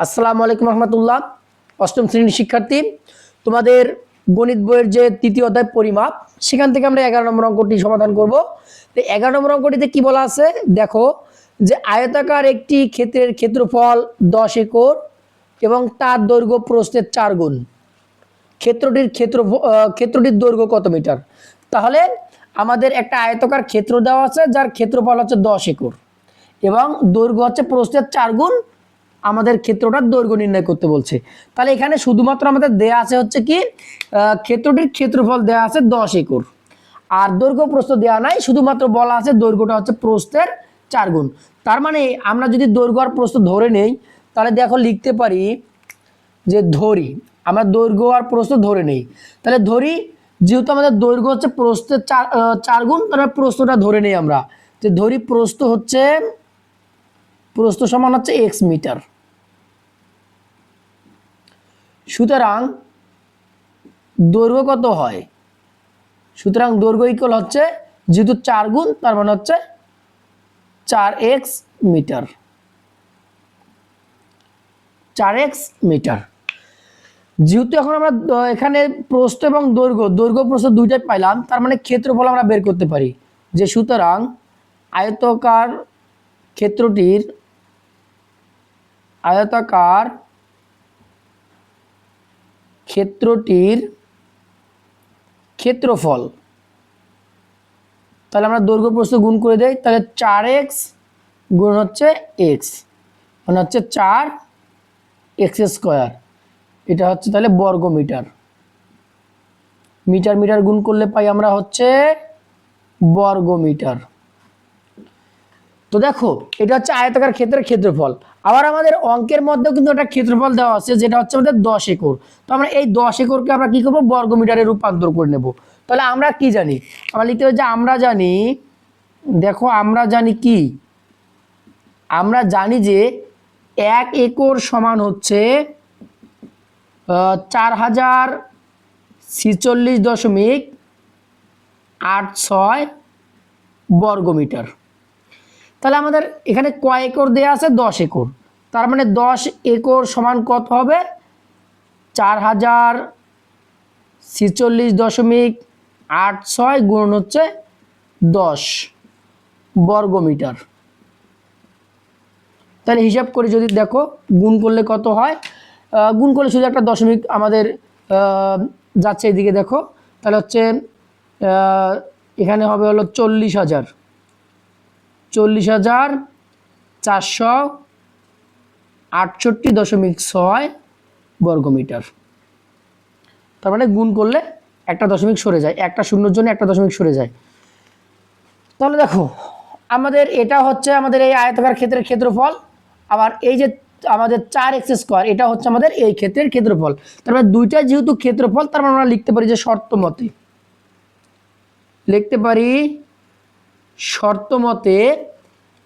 আসসালামু আলাইকুম রহমতুল্লাহ। অষ্টম শ্রেণির শিক্ষার্থী, তোমাদের গণিত বইয়ের যে তৃতীয় অধ্যায় পরিমাপ, সেখান থেকে আমরা এগারো নম্বর অঙ্কটি সমাধান করব। তো এগারো নম্বর অঙ্কটিতে কি বলা আছে? দেখো যে আয়তাকার একটি ক্ষেত্রের ক্ষেত্রফল দশ একর এবং তার দৈর্ঘ্য প্রস্থের চার গুণ। ক্ষেত্রটির ক্ষেত্র ক্ষেত্রটির দৈর্ঘ্য কত মিটার? তাহলে আমাদের একটা আয়তকার ক্ষেত্র দেওয়া আছে, যার ক্ষেত্রফল হচ্ছে দশ একর এবং দৈর্ঘ্য হচ্ছে প্রস্থের চার গুণ আমাদের ক্ষেত্রটার দৈর্ঘ্য নির্ণয় করতে বলছে। তাহলে এখানে শুধুমাত্র আমাদের দেয়া আছে হচ্ছে কি ক্ষেত্রটির ক্ষেত্রফল দেয়া আছে দশ একর। আর দৈর্ঘ্য প্রস্থ দেওয়া নাই, শুধুমাত্র বলা আছে দৈর্ঘ্যটা হচ্ছে প্রস্থের চার গুণ। তার মানে আমরা যদি দৈর্ঘ্য আর প্রস্থ ধরে নেই, তাহলে দেখো লিখতে পারি যে ধরি, আমরা দৈর্ঘ্য আর প্রস্থ ধরে নেই। তাহলে ধরি, যেহেতু আমাদের দৈর্ঘ্য হচ্ছে প্রস্থের চার চার গুণ, তাহলে প্রস্থটা ধরে নেই আমরা। যে ধরি প্রস্থ হচ্ছে, প্রস্থ সমান হচ্ছে এক্স মিটার সুতরাং দৈর্ঘ্য কত হয়? সুতরাং দৈর্ঘ্য ইকুয়াল হচ্ছে যেহেতু চার গুণ, তার মানে হচ্ছে চার এক্স মিটার। চার এক্স মিটার। যেহেতু এখন আমরা এখানে প্রস্থ এবং দৈর্ঘ্য দৈর্ঘ্য প্রস্থ দুইটাই পাইলাম, তার মানে ক্ষেত্রফল আমরা বের করতে পারি। যে সুতরাং আয়তকার ক্ষেত্রটির আয়তাকার ক্ষেত্রটির ক্ষেত্রফল। তাহলে আমরা দৈর্ঘ্য প্রস্থ গুণ করে দেই, তাহলে চার এক্স গুণ হচ্ছে এক্স মানে হচ্ছে চার এক্স স্কোয়ার। এটা হচ্ছে তাহলে বর্গ মিটার মিটার মিটার গুণ করলে পাই আমরা হচ্ছে বর্গ মিটার তো দেখো, এটা হচ্ছে আয়তাকার ক্ষেত্রের ক্ষেত্রফল। আবার আমাদের অঙ্কের মধ্যেও কিন্তু একটা ক্ষেত্রফল দেওয়া আছে, যেটা হচ্ছে আমাদের দশ একর। তো আমরা এই দশ একরকে আমরা কি করব? বর্গ মিটারে রূপান্তর করে নেব। তাহলে আমরা কি জানি? আমরা লিখতে হবে যে আমরা জানি, দেখো, আমরা জানি কি? আমরা জানি যে এক একর সমান হচ্ছে চার হাজার ছিচল্লিশ দশমিক আট ছয় বর্গমিটার। তাহলে আমাদের এখানে কয় একর দেওয়া আছে? দশ একর। তার মানে দশ একর সমান কত হবে? চার হাজার ছিচল্লিশ দশমিক আট ছয় গুণ হচ্ছে দশ বর্গমিটার। তাহলে হিসাব করে যদি দেখো, গুণ করলে কত হয়? গুণ করলে শুধু একটা দশমিক আমাদের যাচ্ছে এদিকে দেখো। তাহলে হচ্ছে এখানে হবে হলো চল্লিশ হাজার। চল্লিশ হাজার চারশো আটষট্টি দশমিক ছয় বর্গমিটার। তার মানে গুণ করলে একটা দশমিক সরে যায়, একটা শূন্যর জন্য একটা দশমিক সরে যায়। তাহলে দেখো, আমাদের এটা হচ্ছে আমাদের এই আয়তাকার ক্ষেত্রের ক্ষেত্রফল, আবার এই যে আমাদের চার এক্স স্কোয়ার, এটা হচ্ছে আমাদের এই ক্ষেত্রের ক্ষেত্রফল। তার মানে দুইটা যেহেতু ক্ষেত্রফল, তার মানে আমরা লিখতে পারি যে শর্ত মতে লিখতে পারি শর্ত মতে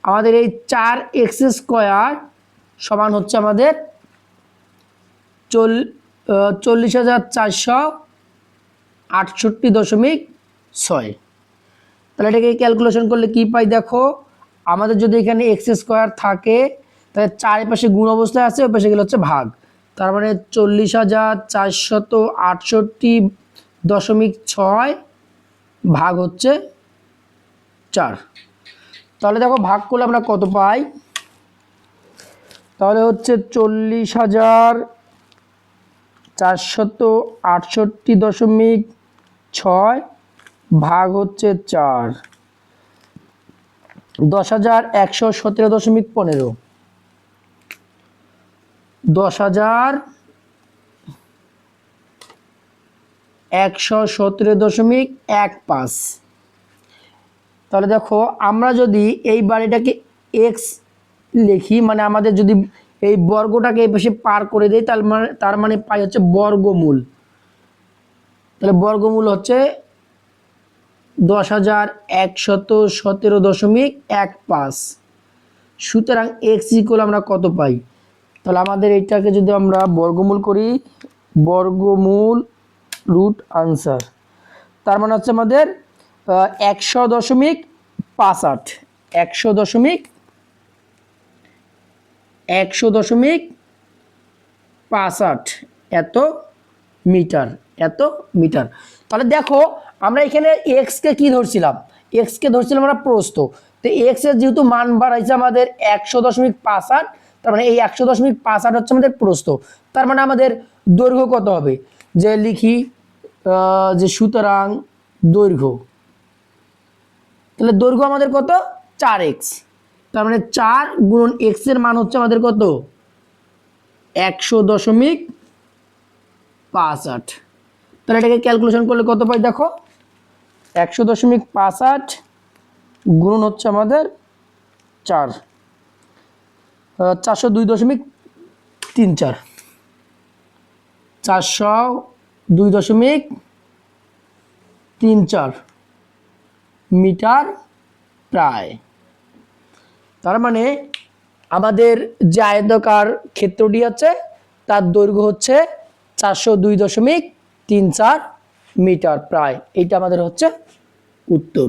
আমাদের এই চার এক্স স্কোয়ার সমান হচ্ছে আমাদের চল চল্লিশ হাজার চারশো আটষট্টি দশমিক ছয়। তাহলে এটাকে ক্যালকুলেশন করলে কি পাই দেখো? আমাদের যদি এখানে এক্স স্কোয়ার থাকে, তাহলে চারিপাশে গুণ অবস্থায় আছে, ওই পাশে গেলে হচ্ছে ভাগ। তার মানে চল্লিশ হাজার চারশত আটষট্টি দশমিক ছয় ভাগ হচ্ছে চার। তাহলে দেখো ভাগ করলে আমরা কত পাই? তাহলে হচ্ছে চল্লিশ হাজার চারশত আটষট্টি দশমিক ছয় ভাগ হচ্ছে চার। দশ হাজার একশো সতেরো দশমিক পনেরো। দশ হাজার একশো সতেরো দশমিক এক পাঁচ। তাহলে দেখো, আমরা যদি এই বাড়িটাকে এক্স লিখি মানে আমাদের যদি এই বর্গটাকে এই পাশে পার করে দেই, তার মানে তার মানে পাই হচ্ছে বর্গমূল। তাহলে বর্গমূল হচ্ছে দশ হাজার একশত সতেরো দশমিক এক পাঁচ। সুতরাং এক্স ইকুয়াল আমরা কত পাই? তাহলে আমাদের এইটাকে যদি আমরা বর্গমূল করি, বর্গমূল রুট আনসার তার মানে হচ্ছে আমাদের একশো দশমিক পাঁচ আট, একশো দশমিক একশো দশমিক পাঁচ আট, এত মিটার এত মিটার। তাহলে দেখো, আমরা এখানে এক্স কে ধরছিলাম? এক্স কে ধরছিলাম আমরা প্রস্থ। তো এক্সের যেহেতু মান বাড়াইছে আমাদের একশো দশমিক পাঁচ আট, তার মানে এই একশো দশমিক পাঁচ আট হচ্ছে আমাদের প্রস্থ। তার মানে আমাদের দৈর্ঘ্য কত হবে? যে লিখি যে সুতরাং দৈর্ঘ্য। তাহলে দৈর্ঘ্য আমাদের কত? চার এক্স তার মানে চার গুণন এক্সের মান হচ্ছে আমাদের কত? একশো দশমিক পাঁচ আট। তাহলে এটাকে ক্যালকুলেশন করলে কত পাই দেখো? একশো দশমিক পাঁচ আট গুণন হচ্ছে আমাদের চার। চারশো দুই দশমিক তিন চার। চারশো দুই দশমিক তিন চার। মিটার প্রায়। তার মানে আমাদের যে আয়তকার ক্ষেত্রটি আছে, তার দৈর্ঘ্য হচ্ছে চারশো দুই দশমিক তিন চার মিটার প্রায়। এটা আমাদের হচ্ছে উত্তর।